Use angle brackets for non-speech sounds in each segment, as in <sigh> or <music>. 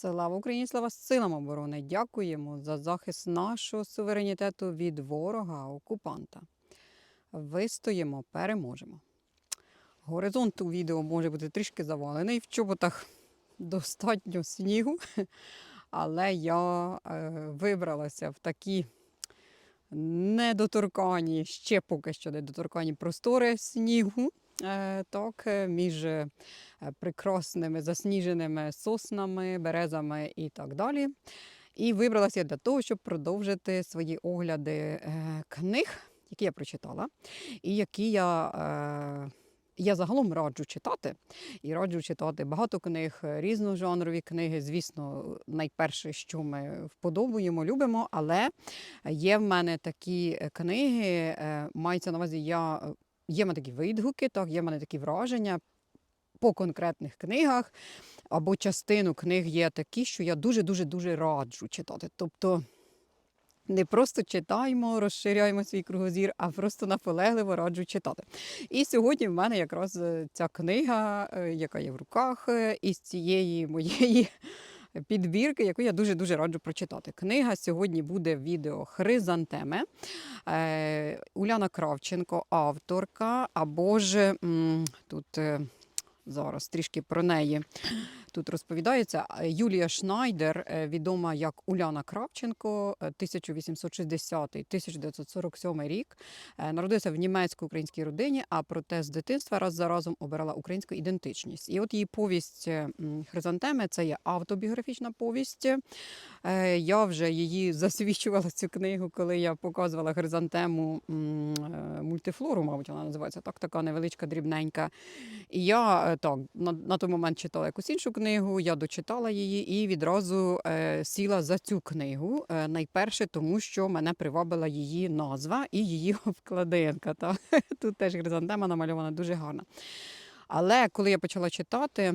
Слава Україні, слава силам оборони! Дякуємо за захист нашого суверенітету від ворога, окупанта. Вистоїмо, переможемо. Горизонт у відео може бути трішки завалений, в чоботах достатньо снігу, але я е, вибралася в такі недоторкані, ще поки що недоторкані простори снігу. Е, Так, е, між е, прекрасними засніженими соснами, березами і так далі. І вибралася для того, щоб продовжити свої огляди книг, які я прочитала, і які я, я загалом раджу читати. І раджу читати багато книг, різножанрові книги. Звісно, найперше, що ми вподобуємо, любимо, але є в мене такі книги, мається на увазі, я. Є в мене такі відгуки, так, є в мене такі враження по конкретних книгах, або частину книг є такі, що я дуже-дуже дуже раджу читати. Тобто не просто читаємо, розширяємо свій кругозір, а просто наполегливо раджу читати. І сьогодні в мене якраз е, ця книга, е, яка є в руках, е, із цієї моєї підбірки, яку я дуже-дуже раджу прочитати. Книга сьогодні буде відео Хризантеми. Е, Уляна Кравченко, авторка, або ж тут е, зараз трішки про неї. Тут розповідається Юлія Шнайдер, е, відома як Уляна Кравченко, е, 1860-1947 рік. Е, Народилася в німецько-українській родині, а проте з дитинства раз за разом обирала українську ідентичність. І от її повість е, Хризантеми це є автобіографічна повість. Е, Я вже її засвідчувала цю книгу, коли я показувала хризантему е, мультифлору, мабуть, вона називається так, така невеличка, дрібненька. І я е, так на, на той момент читала якусь іншу книгу, я дочитала її і відразу е, сіла за цю книгу. Е, найперше, тому що мене привабила її назва і її <laughs> обкладинка. Та? Тут теж хризантема намальована дуже гарна. Але коли я почала читати.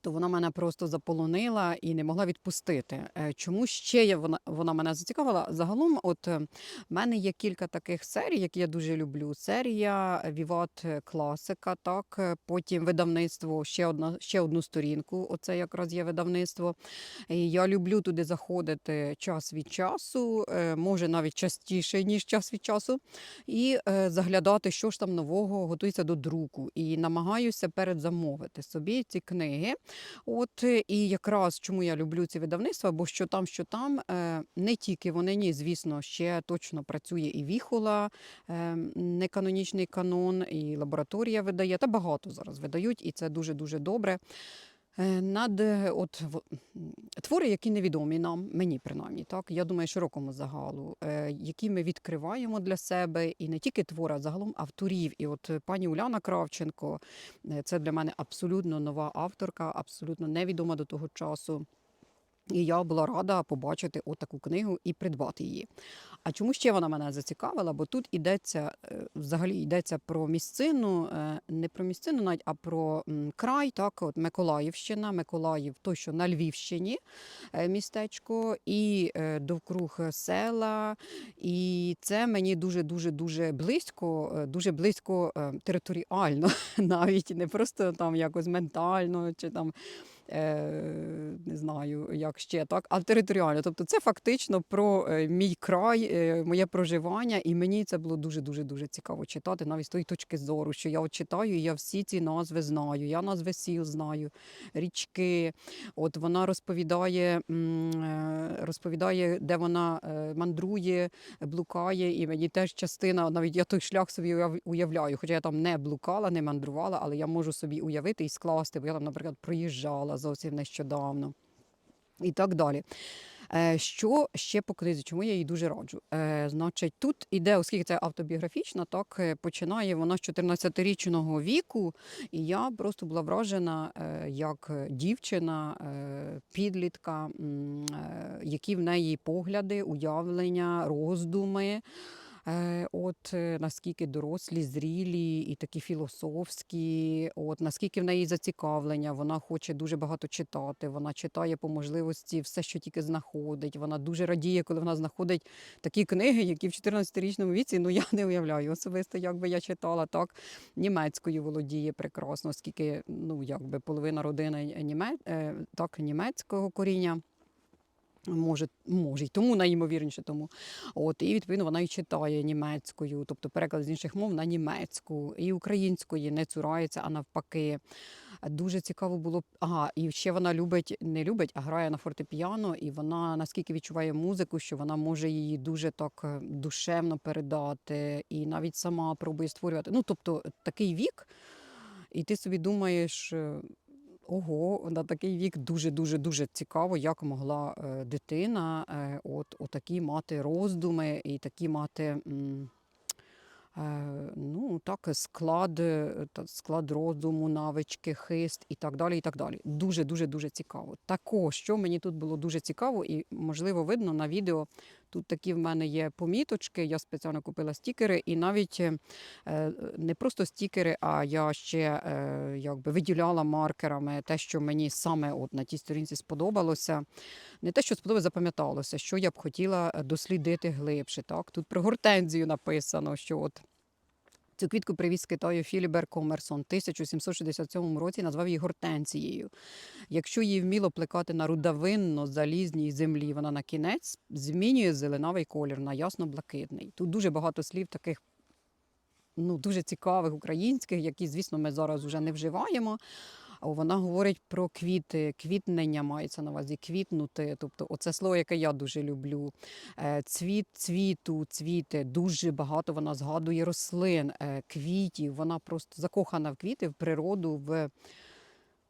То вона мене просто заполонила і не могла відпустити. Е, Чому ще я, вона, вона мене зацікавила? Загалом, от е, в мене є кілька таких серій, які я дуже люблю. Серія Віват Класика, так, е, потім видавництво, ще одна, ще одну сторінку. Оце якраз є видавництво. Я люблю туди заходити час від часу, може навіть частіше, ніж час від часу, і заглядати, що ж там нового готується до друку. І намагаюся передзамовити собі ці книги. От е, і якраз чому я люблю ці видавництва, бо що там, що там, е, не тільки вони, ні, звісно, ще точно працює і віхола, е, неканонічний канон, і лабораторія видає, та багато зараз видають, і це дуже дуже добре. Е, Над е, от в- твори, які невідомі нам, мені принаймні, так я думаю, широкому загалу, е, які ми відкриваємо для себе, і не тільки твора, загалом авторів. І от пані Уляна Кравченко, це для мене абсолютно нова авторка, абсолютно невідома до того часу. І я була рада побачити отаку книгу і придбати її. А чому ще вона мене зацікавила? Бо тут йдеться е, взагалі йдеться про місцину, е, не про місцину, навіть а про край, так, от Миколаївщина, Миколаїв, той, що на Львівщині е, містечко, і довкруг села. І це мені дуже дуже дуже близько, дуже близько територіально, <laughs> навіть не просто там якось ментально чи там. Е, не знаю, як ще так, а територіально. Тобто, це фактично про е, мій край, е, моє проживання, і мені це було дуже дуже дуже цікаво читати, навіть з тої точки зору, що я от читаю, і я всі ці назви знаю. Я назви сіл знаю, річки. От вона розповідає, розповідає, де вона мандрує, блукає, і мені теж частина, навіть я той шлях собі уяв- уявляю, хоча я там не блукала, не мандрувала, але я можу собі уявити і скласти, бо я там, наприклад, проїжджала зовсім нещодавно. І так далі. Е, Що ще по книзі? Чому я її дуже раджу? Е, значить, тут іде, оскільки це автобіографічна, так е, починає вона з 14-річного віку, і я просто була вражена, як дівчина, підлітка, які в неї погляди, уявлення, роздуми. Е, От е, наскільки дорослі, зрілі і такі філософські, от наскільки в неї зацікавлення, вона хоче дуже багато читати. Вона читає по можливості все, що тільки знаходить. Вона дуже радіє, коли вона знаходить такі книги, які в 14-річному віці ну <laughs> я не уявляю. Особисто, якби я читала так, німецькою володіє прекрасно, оскільки ну якби половина родини німе, е, так німецького коріння. Може, може, й тому найімовірніше тому. От, і відповідно вона і читає німецькою, тобто переклад з інших мов на німецьку, і української не цурається, а навпаки. Дуже цікаво було. Ага, і ще вона любить, не любить, а грає на фортепіано, і вона наскільки відчуває музику, що вона може її дуже так е, душевно передати, і навіть сама пробує створювати. Ну, тобто, такий вік, і ти собі думаєш. Ого, на такий вік дуже дуже цікаво, як могла е, дитина е, от, отакі мати роздуми і такі мати. Е, Ну, так, склад, склад розуму, навички, хист і так далі. і так далі. Дуже, дуже, дуже цікаво. Також, що мені тут було дуже цікаво, і можливо видно на відео. Тут такі в мене є поміточки. Я спеціально купила стікери, і навіть е, е, не просто стікери, а я ще е, якби виділяла маркерами те, що мені саме от на тій сторінці сподобалося. Не те, що сподобалося, запам'яталося, що я б хотіла дослідити глибше. Так? Тут про гортензію написано, що от Цю квітку привіз Китаю Філібер Комерсон в 1767 році назвав її гортенцією. Якщо її вміло плекати на рудавинно-залізній землі, вона на кінець змінює зеленавий колір на ясно-блакитний. Тут дуже багато слів таких ну, дуже цікавих українських, які, звісно, ми зараз вже не вживаємо. Вона говорить про квіти, квітнення мається на увазі, квітнути. Тобто, оце слово, яке я дуже люблю. Е, Цвіт цвіту, цвіти. Дуже багато вона згадує рослин, е, квітів. Вона просто закохана в квіти, в природу, в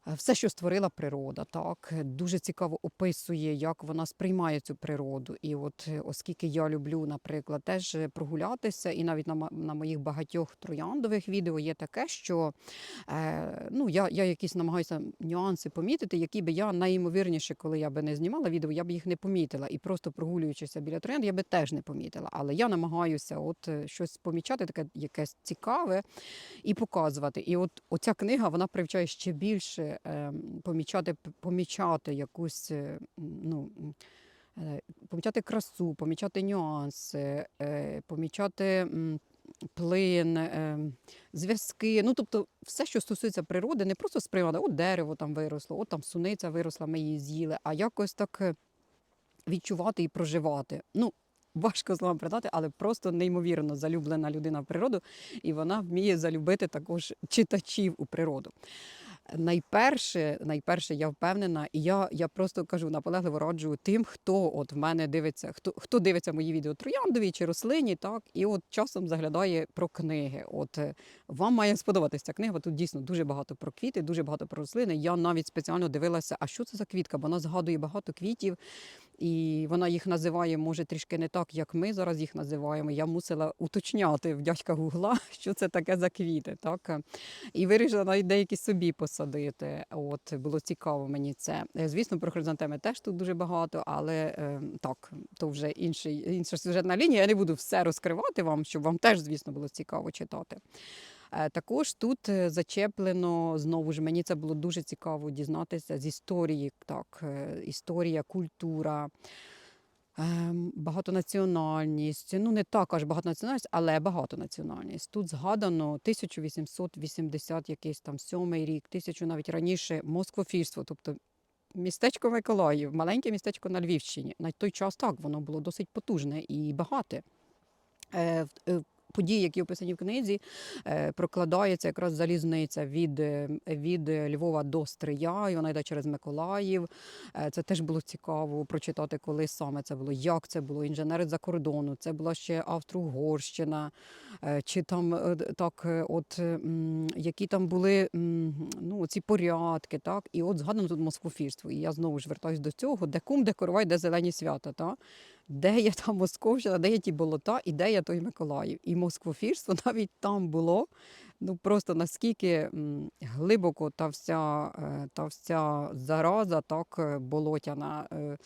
все, що створила природа. Так дуже цікаво описує, як вона сприймає цю природу. І от е, оскільки я люблю, наприклад, теж е, прогулятися, і навіть на, на моїх багатьох трояндових відео є таке, що е, ну, я, я якісь намагаюся нюанси помітити, які би я найімовірніше, коли я би не знімала відео, я б їх не помітила. І просто прогулюючися біля троянд, я би теж не помітила. Але я намагаюся от е, щось помічати, таке якесь цікаве і показувати. І от оця книга вона привчає ще більше е, помічати, помічати якусь е, ну. е, Помічати красу, помічати нюанси, е, помічати плин, е, зв'язки. Ну, тобто, все, що стосується природи, не просто сприймати, от дерево там виросло, от там суниця виросла, ми її з'їли, а якось так відчувати і проживати. Ну, важко словом передати, але просто неймовірно залюблена людина в природу, і вона вміє залюбити також читачів у природу. Найперше, найперше, я впевнена, і я, я просто кажу наполегливо раджу тим, хто от в мене дивиться, хто хто дивиться мої відео трояндові чи рослині, так і от часом заглядає про книги. От е, вам має сподобатися книга. Тут дійсно дуже багато про квіти, дуже багато про рослини. Я навіть спеціально дивилася, а що це за квітка? Бо вона згадує багато квітів, і вона їх називає, може, трішки не так, як ми зараз їх називаємо. Я мусила уточняти в дядька Гугла, <laughs> що це таке за квіти. Так? І вирішила навіть деякі собі посадити. От було цікаво мені це. Е, Звісно, про хризантеми теж тут дуже багато, але е, так, то вже інший, інша сюжетна лінія. Я не буду все розкривати вам, щоб вам теж, звісно, було цікаво читати. Е, Також тут е, зачеплено знову ж мені це було дуже цікаво дізнатися з історії. Так, е, історія, культура. ем, Багатонаціональність, ну не так багатонаціональність, але багатонаціональність. Тут згадано 1880 якийсь там сьомий рік, тисячу навіть раніше москвофільство, тобто містечко Миколаїв, маленьке містечко на Львівщині. На той час так воно було досить потужне і багате. Події, які описані в книзі, е, прокладається якраз залізниця від, е, від Львова до Стрия, і вона йде через Миколаїв. Е, Це теж було цікаво прочитати, коли саме це було, як це було, інженери за кордону, це була ще Австро-Угорщина, чи там так, от які там були ну, ці порядки, так, і от згадано тут москвофірство. І я знову ж вертаюсь до цього, де кум, де коровай, де зелені свята. Та? Де є та Московщина, де є ті болота, і де є той Миколаїв. І москвофірство <laughs> навіть там було. Ну просто наскільки глибоко та вся, е, та вся зараза, так е, болотяна. е,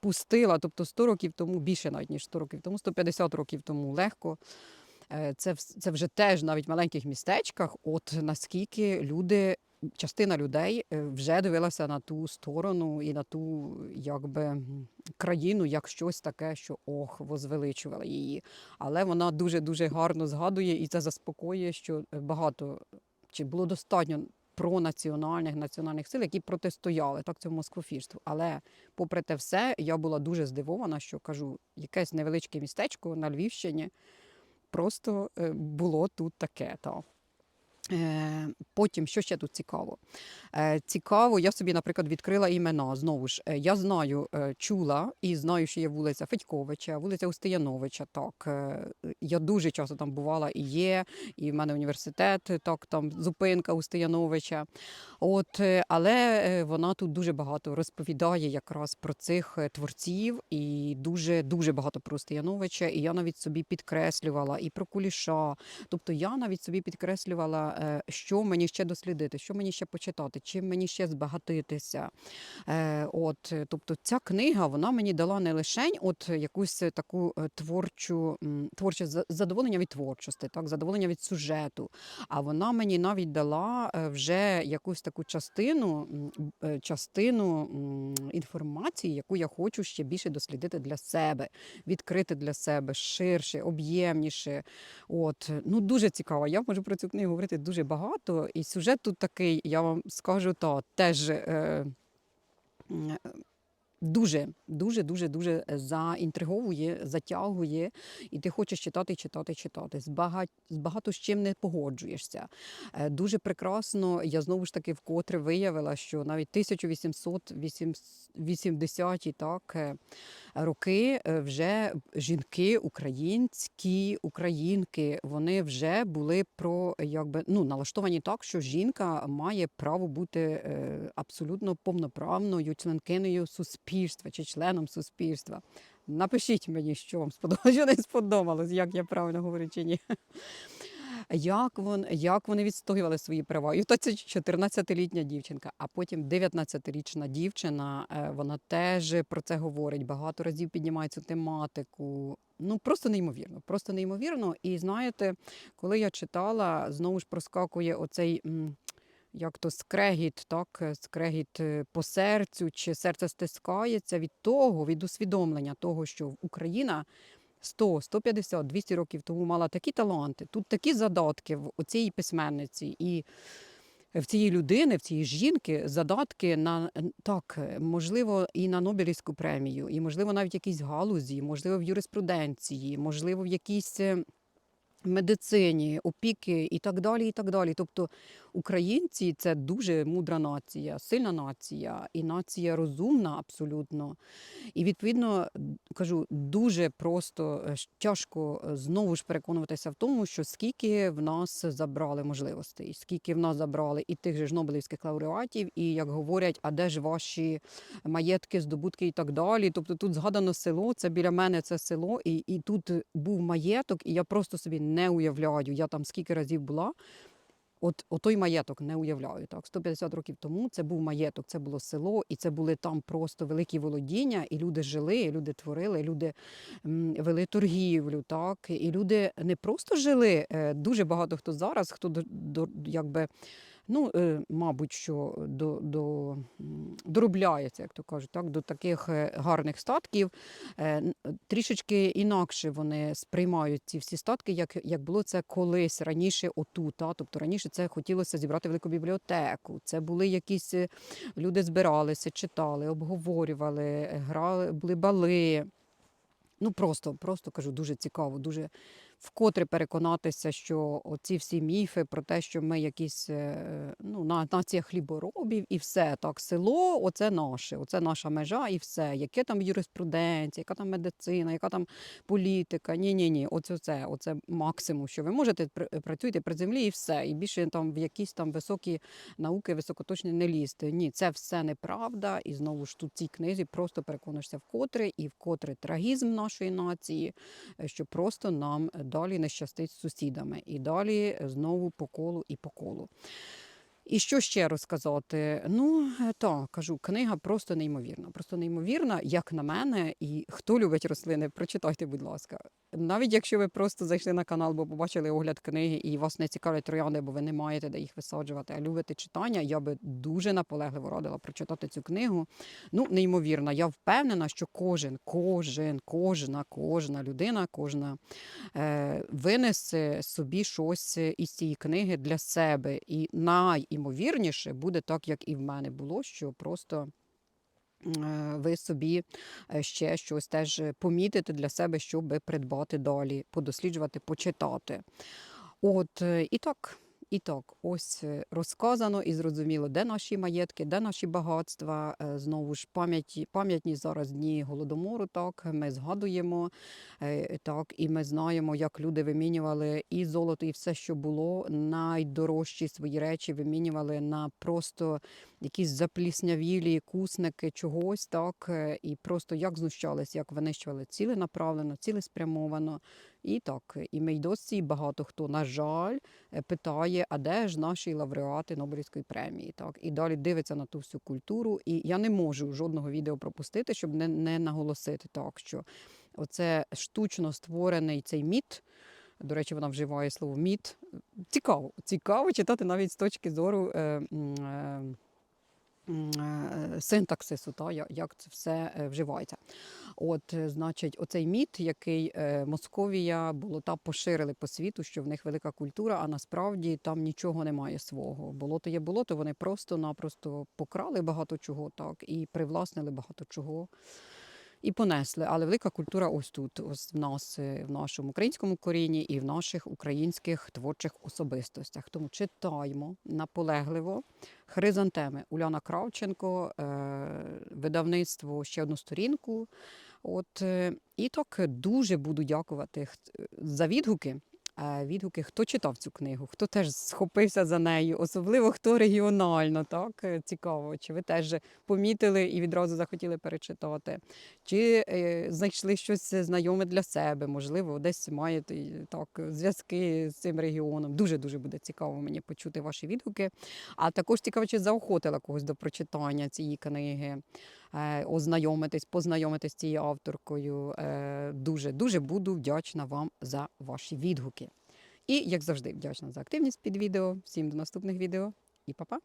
пустила. Тобто 100 років тому, більше навіть ніж 100 років тому, 150 років тому легко. Це, це вже теж навіть в маленьких містечках, от наскільки люди, частина людей е, вже дивилася на ту сторону і на ту якби країну як щось таке, що ох, возвеличувала її. Але вона дуже дуже гарно згадує і це заспокоює, що е, багато чи було достатньо пронаціональних національних сил, які протистояли так цьому москвофірству. Але попри те все, я була дуже здивована, що кажу, якесь невеличке містечко на Львівщині просто е, було тут таке. Та. Е, Потім, що ще тут цікаво? Е, Цікаво, я собі, наприклад, відкрила імена. Знову ж, е, я знаю, чула і знаю, що є вулиця Федьковича, вулиця Устияновича. Так, я дуже часто там бувала і є, і в мене університет, так, там зупинка Устияновича. От, але вона тут дуже багато розповідає якраз про цих творців, і дуже дуже багато про Устияновича. І я навіть собі підкреслювала і про Куліша. Тобто я навіть собі підкреслювала, е, що мені ще дослідити, що мені ще почитати, чим мені ще збагатитися. Е, От, е, тобто, ця книга вона мені дала не лише от якусь таку творчу творче задоволення від творчості, так, задоволення від сюжету. А вона мені навіть дала вже якусь таку частину, частину інформації, яку я хочу ще більше дослідити для себе, відкрити для себе ширше, об'ємніше. От ну дуже цікаво. Я можу про цю книгу говорити дуже багато. І сюжет тут такий, я вам скажу, то теж. Е, Дуже, дуже, дуже, дуже заінтриговує, затягує, і ти хочеш читати, читати, читати. З багать, з багато з чим не погоджуєшся. Е, Дуже прекрасно. Я знову ж таки вкотре виявила, що навіть 1880-ті так, е, роки е, вже жінки українські, українки, вони вже були про якби ну налаштовані так, що жінка має право бути е, абсолютно повноправною членкиною суспільства чи членом суспільства. Напишіть мені, що вам сподобалось, що не сподобалось, як я правильно говорю чи ні. Як, вон, як вони відстоювали свої права? І то це 14-літня дівчинка, а потім 19-річна дівчина, е, вона теж про це говорить, багато разів піднімає цю тематику. Ну, просто неймовірно, просто неймовірно. І знаєте, коли я читала, знову ж проскакує оцей. м, Як то скрегіт, так, е, скрегіт е, по серцю, чи серце стискається від того, від усвідомлення того, що Україна 100, 150, 200 років тому мала такі таланти, тут такі задатки в цієї письменниці і в цієї людини, в цієї жінки задатки на е, так, можливо, і на Нобелівську премію, і можливо навіть в якійсь галузі, можливо, в юриспруденції, можливо, в якійсь. Медицині, опіки і так далі. і так далі. Тобто українці це дуже мудра нація, сильна нація і нація розумна абсолютно. І відповідно кажу, дуже просто е, тяжко е, знову ж переконуватися в тому, що скільки в нас забрали можливостей, скільки в нас забрали і тих же ж Нобелівських лауреатів, і як говорять, а де ж ваші маєтки, здобутки і так далі. Тобто тут згадано село, це біля мене це село, і, і тут був маєток, і я просто собі не уявляю. Я там скільки разів була. От, той маєток не уявляю. Так, 150 років тому це був маєток, це було село, і це були там просто великі володіння, і люди жили, і люди творили, і люди вели торгівлю. Так, і люди не просто жили. е, Дуже багато хто зараз, хто до, до якби. Ну, е, мабуть, що до, до, доробляється, як то кажуть, так, до таких е, гарних статків. Е, Трішечки інакше вони сприймають ці всі статки, як, як було це колись раніше отут. Та? Тобто раніше це хотілося зібрати велику бібліотеку. Це були якісь люди збиралися, читали, обговорювали, грали, були бали. Ну просто, просто кажу, дуже цікаво, дуже вкотре переконатися, що оці всі міфи про те, що ми якісь е, ну, на- нація хліборобів і все так, село, оце наше, оце наша межа і все. Яке там юриспруденція, яка там медицина, яка там політика. Ні, ні, ні, оце це, оце максимум, що ви можете пр- працюєте при землі і все. І більше там в якісь там високі науки, високоточні не лізти. Ні, це все неправда. І знову ж тут в цій книзі просто переконуєшся вкотре і вкотре трагізм нашої нації, е, що просто нам далі не щастить з сусідами, і далі знову по колу і по колу. І що ще розказати? Ну, е, так, кажу, книга просто неймовірна. Просто неймовірна, як на мене. І хто любить рослини, прочитайте, будь ласка. Навіть якщо ви просто зайшли на канал, бо побачили огляд книги, і вас не цікавлять троянди, бо ви не маєте де їх висаджувати, а любите читання, я би дуже наполегливо радила прочитати цю книгу. Ну, неймовірна. Я впевнена, що кожен, кожен, кожна, кожна людина, кожна е, винесе собі щось із цієї книги для себе. І найімовірніше буде так, як і в мене було, що просто. е, Ви собі е, ще щось теж помітите для себе, щоб придбати далі, подосліджувати, почитати. От е, і так, і так, ось е, розказано і зрозуміло, де наші маєтки, де наші багатства. Е, Знову ж пам'яті, пам'ятні зараз дні голодомору. Так ми згадуємо е, так, і ми знаємо, як люди вимінювали і золото, і все, що було, найдорожчі свої речі вимінювали на просто якісь запліснявілі кусники чогось, так е, і просто як знущались, як винищували ціленаправлено, цілеспрямовано. І так, і ми й досі багато хто, на жаль, е, питає, а де ж наші лауреати Нобелівської премії? Так, і далі дивиться на ту всю культуру. І я не можу жодного відео пропустити, щоб не, не наголосити так, що оце штучно створений цей міт. До речі, вона вживає слово міт. Цікаво, цікаво читати навіть з точки зору. Е, е, Синтаксису, та, як це все е, вживається. От, е, значить, оцей міт, який е, Московія, болота поширили по світу, що в них велика культура, а насправді там нічого немає свого. Болото є болото, вони просто-напросто покрали багато чого, так, і привласнили багато чого. І понесли, але велика культура ось тут, ось в нас, е, в нашому українському корінні і в наших українських творчих особистостях. Тому читаємо наполегливо хризантеми Уляна Кравченко, е, видавництво ще одну сторінку. От е, і так дуже буду дякувати за відгуки. Е, Відгуки, хто читав цю книгу, хто теж схопився за нею, особливо хто регіонально, так е, цікаво, чи ви теж помітили і відразу захотіли перечитати, чи е, знайшли щось знайоме для себе, можливо, десь маєте так зв'язки з цим регіоном. Дуже дуже буде цікаво мені почути ваші відгуки. А також цікаво, чи заохотила когось до прочитання цієї книги, ознайомитись, познайомитись з цією авторкою. Дуже дуже буду вдячна вам за ваші відгуки. І як завжди, вдячна за активність під відео. Всім до наступних відео і па-па!